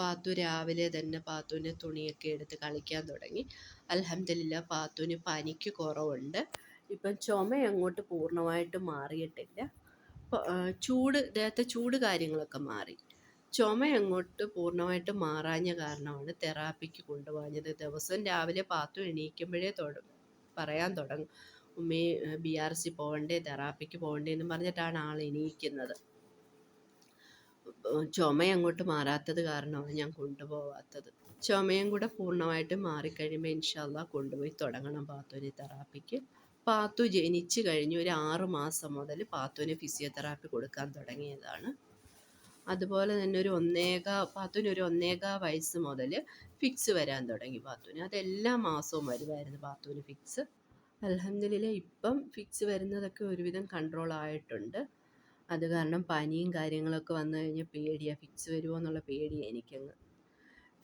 പാത്തു രാവിലെ തന്നെ പാത്തുവിന് തുണിയൊക്കെ എടുത്ത് കളിക്കാൻ തുടങ്ങി. അലഹമ്മദില്ല പാത്തുവിന് പനിക്ക് കുറവുണ്ട്. ഇപ്പം ചുമ അങ്ങോട്ട് പൂർണമായിട്ട് മാറിയിട്ടില്ല. ചൂട് ദേഹത്തെ ചൂട് കാര്യങ്ങളൊക്കെ മാറി. ചുമ അങ്ങോട്ട് പൂർണമായിട്ട് മാറാഞ്ഞ കാരണമാണ് തെറാപ്പിക്ക് കൊണ്ടുപോകുന്നത് ദിവസം രാവിലെ പാത്തു എണീക്കുമ്പോഴേ തുട പറയാൻ തുടങ്ങും. ഉമ്മേ ബി ആർ സി പോകണ്ടേ തെറാപ്പിക്ക് പോകണ്ടേ എന്ന് പറഞ്ഞിട്ടാണ് ആൾ എണീക്കുന്നത്. ചുമ അങ്ങോട്ട് മാറാത്തത് കാരണമാണ് ഞാൻ കൊണ്ടുപോവാത്തത്. ചുമയും കൂടെ പൂർണമായിട്ട് മാറിക്കഴിയുമ്പോൾ ഇൻഷാല്ല കൊണ്ടുപോയി തുടങ്ങണം പാത്തുവിന് തെറാപ്പിക്ക്. പാത്തു ജനിച്ചു കഴിഞ്ഞ് ഒരു ആറ് മാസം മുതൽ പാത്തുവിന് ഫിസിയോതെറാപ്പി കൊടുക്കാൻ തുടങ്ങിയതാണ്. അതുപോലെ തന്നെ ഒരു ഒന്നേക പാത്തുവിന് ഒരു ഒന്നേക വയസ്സ് മുതൽ ഫിക്സ് വരാൻ തുടങ്ങി പാത്തുവിന്. അതെല്ലാ മാസവും വരുമായിരുന്നു പാത്തുവിന് ഫിക്സ്. അലഹമില്ല ഇപ്പം ഫിക്സ് വരുന്നതൊക്കെ ഒരുവിധം കൺട്രോൾ ആയിട്ടുണ്ട്. അത് കാരണം പനിയും കാര്യങ്ങളൊക്കെ വന്നു കഴിഞ്ഞാൽ പേടിയാണ് ഫിക്സ് വരുമോ എന്നുള്ള പേടിയാണ് എനിക്കങ്ങ്.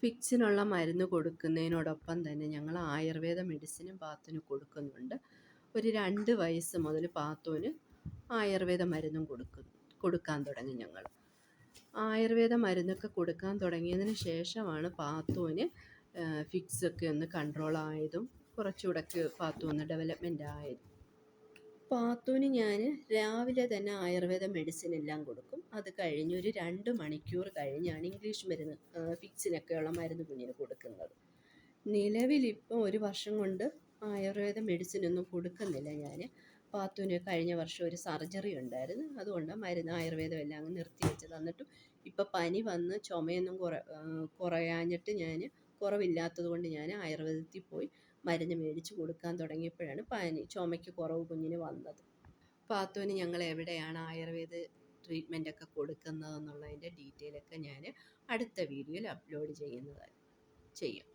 ഫിക്സിനുള്ള മരുന്ന് കൊടുക്കുന്നതിനോടൊപ്പം തന്നെ ഞങ്ങൾ ആയുർവേദ മെഡിസിനും പാത്തുവിന് കൊടുക്കുന്നുണ്ട്. ഒരു രണ്ട് വയസ്സ് മുതൽ പാത്തുവിന് ആയുർവേദ മരുന്നും കൊടുക്കുന്നു കൊടുക്കാൻ തുടങ്ങി ഞങ്ങൾ ആയുർവേദ മരുന്നൊക്കെ കൊടുക്കാൻ തുടങ്ങിയതിന് ശേഷമാണ് പാത്തുവിന് ഫിക്സൊക്കെ ഒന്ന് കൺട്രോൾ ആയതും കുറച്ചുകൂടെ പാത്തു ഒന്ന് ഡെവലപ്മെന്റ് ആയതും. പാത്തുവിന് ഞാൻ രാവിലെ തന്നെ ആയുർവേദ മെഡിസിൻ എല്ലാം കൊടുക്കും. അത് കഴിഞ്ഞ് ഒരു രണ്ട് മണിക്കൂർ കഴിഞ്ഞാണ് ഇംഗ്ലീഷ് മരുന്ന് ഫിക്സിനൊക്കെയുള്ള മരുന്ന് കുഞ്ഞിന് കൊടുക്കുന്നത്. നിലവിലിപ്പം ഒരു വർഷം കൊണ്ട് ആയുർവേദ മെഡിസിൻ ഒന്നും കൊടുക്കുന്നില്ല ഞാൻ. പാത്തുവിന് കഴിഞ്ഞ വർഷം ഒരു സർജറി ഉണ്ടായിരുന്നു. അതുകൊണ്ട് മരുന്ന് ആയുർവേദം എല്ലാം അങ്ങ് നിർത്തി വെച്ചത് എന്നിട്ടും ഇപ്പം പനി വന്ന് ചുമയൊന്നും കുറ കുറയാഞ്ഞിട്ട് ഞാൻ കുറവില്ലാത്തത് കൊണ്ട് ഞാൻ ആയുർവേദത്തിൽ പോയി മരുന്ന് മേടിച്ച് കൊടുക്കാൻ തുടങ്ങിയപ്പോഴാണ് പനി ചുമയ്ക്ക് കുറവ് കുഞ്ഞിന് വന്നത്. പാത്തുവിന് ഞങ്ങൾ എവിടെയാണ് ആയുർവേദ ട്രീറ്റ്മെന്റ് ഒക്കെ കൊടുക്കുന്നതെന്നുള്ളതിന്റെ ഡീറ്റെയിൽ ഒക്കെ ഞാൻ അടുത്ത വീഡിയോയിൽ അപ്ലോഡ് ചെയ്യുന്നതായി ചെയ്യും.